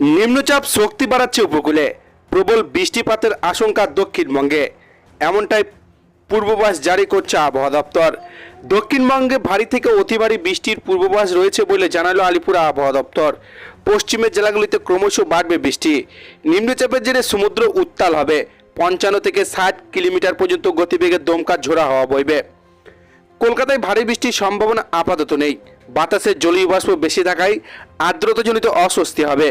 নিম্নচাপ শক্তি বাড়াচ্ছে উপকূলে। প্রবল বৃষ্টিপাতের আশঙ্কা দক্ষিণবঙ্গে। এমনটাই পূর্বাভাস জারি করছে আবহাওয়া দপ্তর। দক্ষিণবঙ্গে ভারী থেকে অতি ভারী বৃষ্টির পূর্বাভাস রয়েছে বলে জানালো আলিপুর আবহাওয়া দপ্তর। পশ্চিমের জেলাগুলিতে ক্রমশ বাড়বে বৃষ্টি। নিম্নচাপের জেরে সমুদ্র উত্তাল হবে। পঞ্চান্ন থেকে ষাট কিলোমিটার পর্যন্ত গতিবেগে দমকা ঝোড়া হওয়া বইবে। কলকাতায় ভারী বৃষ্টির সম্ভাবনা আপাতত নেই। বাতাসের জলীয় বাষ্প বেশি থাকায় আর্দ্রতাজনিত অস্বস্তি হবে।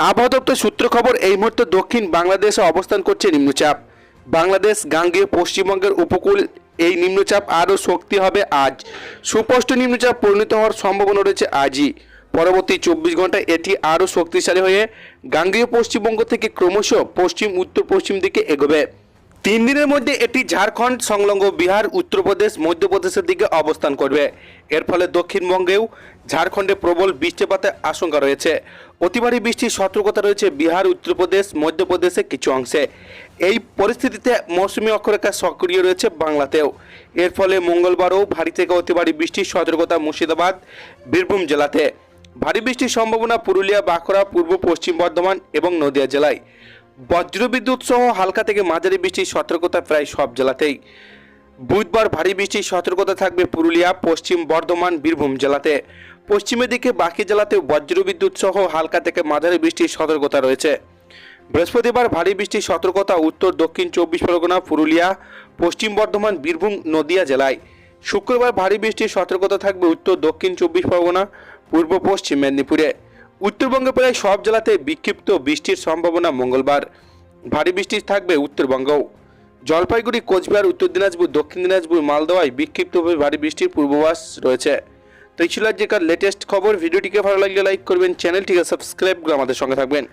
আবহাওয়া দপ্তর সূত্র খবর, এই মুহূর্তে দক্ষিণ বাংলাদেশে অবস্থান করছে নিম্নচাপ। বাংলাদেশ, গাঙ্গেয়, পশ্চিমবঙ্গের উপকূল, এই নিম্নচাপ আরও শক্তি হবে আজ। সুস্পষ্ট নিম্নচাপ পরিণত হওয়ার সম্ভাবনা রয়েছে আজই। পরবর্তী চব্বিশ ঘন্টায় এটি আরও শক্তিশালী হয়ে গাঙ্গেয় পশ্চিমবঙ্গ থেকে ক্রমশ পশ্চিম উত্তর পশ্চিম দিকে এগোবে। তিন দিনের মধ্যে এটি ঝাড়খণ্ড সংলগ্ন বিহার, উত্তরপ্রদেশ, মধ্যপ্রদেশের দিকে অবস্থান করবে। এর ফলে দক্ষিণবঙ্গেও ঝাড়খণ্ডে প্রবল বৃষ্টিপাতের আশঙ্কা রয়েছে। অতিভারী বৃষ্টির সতর্কতা রয়েছে বিহার, উত্তরপ্রদেশ মধ্যপ্রদেশে কিছু অংশে। এই পরিস্থিতিতে মৌসুমী অক্ষরেখা সক্রিয় রয়েছে বাংলাতেও। এর ফলে মঙ্গলবারও ভারী থেকে অতি ভারী বৃষ্টির সতর্কতা মুর্শিদাবাদ, বীরভূম জেলাতে। ভারী বৃষ্টির সম্ভাবনা পুরুলিয়া, বাঁকুড়া, পূর্ব পশ্চিম বর্ধমান এবং নদিয়া জেলায়। বজ্রবিদ্যুৎ সহ হালকা থেকে মাঝারি বৃষ্টির সতর্কতা প্রায় সব জেলাতেই। বুধবার ভারী বৃষ্টির সতর্কতা থাকবে পুরুলিয়া, পশ্চিম বর্ধমান, বীরভূম জেলাতে। পশ্চিমের দিকে বাকি জেলাতেও বজ্রবিদ্যুৎ সহ হালকা থেকে মাঝারি বৃষ্টির সতর্কতা রয়েছে। বৃহস্পতিবার ভারী বৃষ্টির সতর্কতা উত্তর, দক্ষিণ চব্বিশ পরগনা, পুরুলিয়া, পশ্চিম বর্ধমান, বীরভূম, নদিয়া জেলায়। শুক্রবার ভারী বৃষ্টির সতর্কতা থাকবে উত্তর, দক্ষিণ চব্বিশ পরগনা, পূর্ব পশ্চিম মেদিনীপুরে। উত্তরবঙ্গে প্রায় সব জেলাতে বিক্ষিপ্ত বৃষ্টির সম্ভাবনা মঙ্গলবার। ভারী বৃষ্টি থাকবে উত্তরবঙ্গও। জলপাইগুড়ি, কোচবিহার, উত্তর দিনাজপুর, দক্ষিণ দিনাজপুর মালদহায় বিক্ষিপ্তভাবে ভারী বৃষ্টির পূর্বাভাস রয়েছে। তো এই ছিল আজকের লেটেস্ট খবর। ভিডিওটিকে ভালো লাগলে লাইক করবেন চ্যানেলটিকে সাবস্ক্রাইব করে আমাদের সঙ্গে থাকবেন।